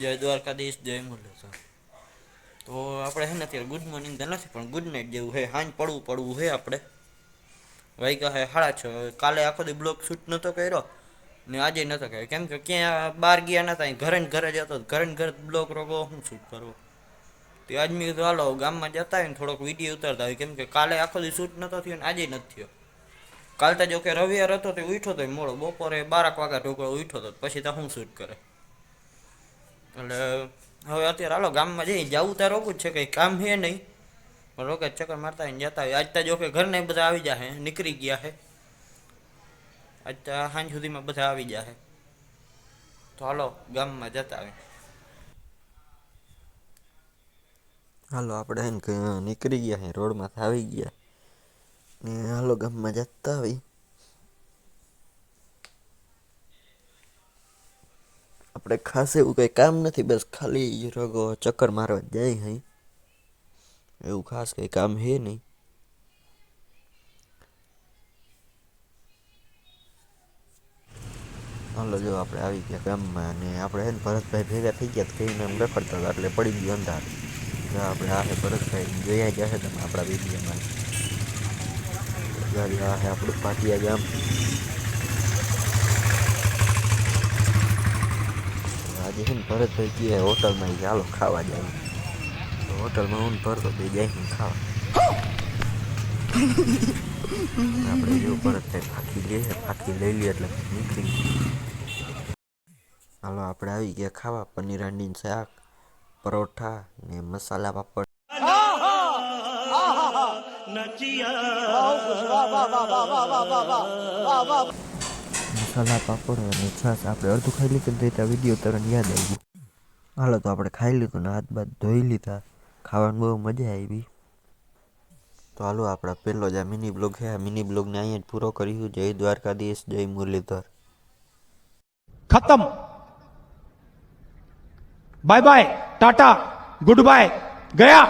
જય દ્વારકાધીશ જય મુરલીધર. તો આપણે હે ને અત્યારે ગુડ મોર્નિંગ તો નથી, પણ ગુડ નાઇટ જેવું હે. હાંજ પડવું પડવું હે આપણે. વાગ્યા છે સાડા છ. કાલે આખો દી બ્લોક શૂટ નહોતો કર્યો ને આજે નહોતો કર્યો. કેમ કે ક્યાં બહાર ગયા નતા ઘરે ને ઘરે જતો. ઘરે ને ઘરે બ્લોક રોકો શું શૂટ કરવો? તે આજ મેં કીધું, હાલો, ગામમાં જતા હોય ને થોડોક વીડિયો ઉતારતા હોય. કેમ કે કાલે આખો દી શૂટ નહોતો થયો ને આજે નથી થયો. કાલ તો જો કે રવિવાર હતો તે ઉઠ્યો તો મોડો. બપોરે બારક વાગ્યા ઢોકળો ઉઠ્યો તો પછી તો શું શૂટ કરે. એટલે હવે અત્યારે હાલો ગામમાં જઈ જવું ત્યાં રોકું જ છે, કંઈ કામ છે નહીં. પણ રોકે ચક્કર મારતા હોય ને જતા હોય. આજ તો જો કે ઘરને બધા આવી જાય નીકળી ગયા છે આજ તો સાંજ સુધીમાં બધા આવી જાય તો હાલો, ગામમાં જતા આવે હાલો, આપણે એને કે નીકળી ગયા હે, રોડમાંથી આવી ગયા. ને હાલો, ગામમાં જતા આવી આપણે ખાસ એવું કંઈ કામ નથી, બસ ખાલી રગો, ચક્કર મારવા જાય હઈ એવું ખાસ કંઈ કામ હે નહીં. હાલો, જો આપણે આવી ગયા ગામમાં અને આપણે હે ને ભરતભાઈ ભેગા થઈ ગયા કહીને એમ રખડતા હતા એટલે પડી ગયું અંધાર. આપણે આ ભરતભાઈ જોયા જશે તમે આપણા વિડીયોમાં. આ આપણું પાટિયા ગામ આજે છે ને ભરતભાઈ કહે હોટલમાં ચાલો ખાવા જાય તો હોટલમાં હું ભરતો બે જાય ખાવા આપણે જો ભરતભાઈ ફાંકી લઈએ ફાંકી લઈ લઈએ એટલે નીકળી હાલો આપણે આવી ગયા ખાવા પનીર હાંડીનું શાક પરોઠા ને મસાલા પાપડ સલાડ પાપડ અને છાશ આપણે અડધું ખાઈ લીધું તો ત્યાં વિડીયો તરત યાદ આવી હાલો તો આપણે ખાઈ લીધું ને હાથ બાદ ધોઈ લીધા ખાવાની બહુ મજા આવી તો હાલો આપણા પહેલો જ આ મિની બ્લોગ છે આ મિની બ્લોગને અહીંયા જ પૂરો કર્યું જય દ્વારકાધીશ જય મુરલીધર ખતમ bye bye tata good bye ગયા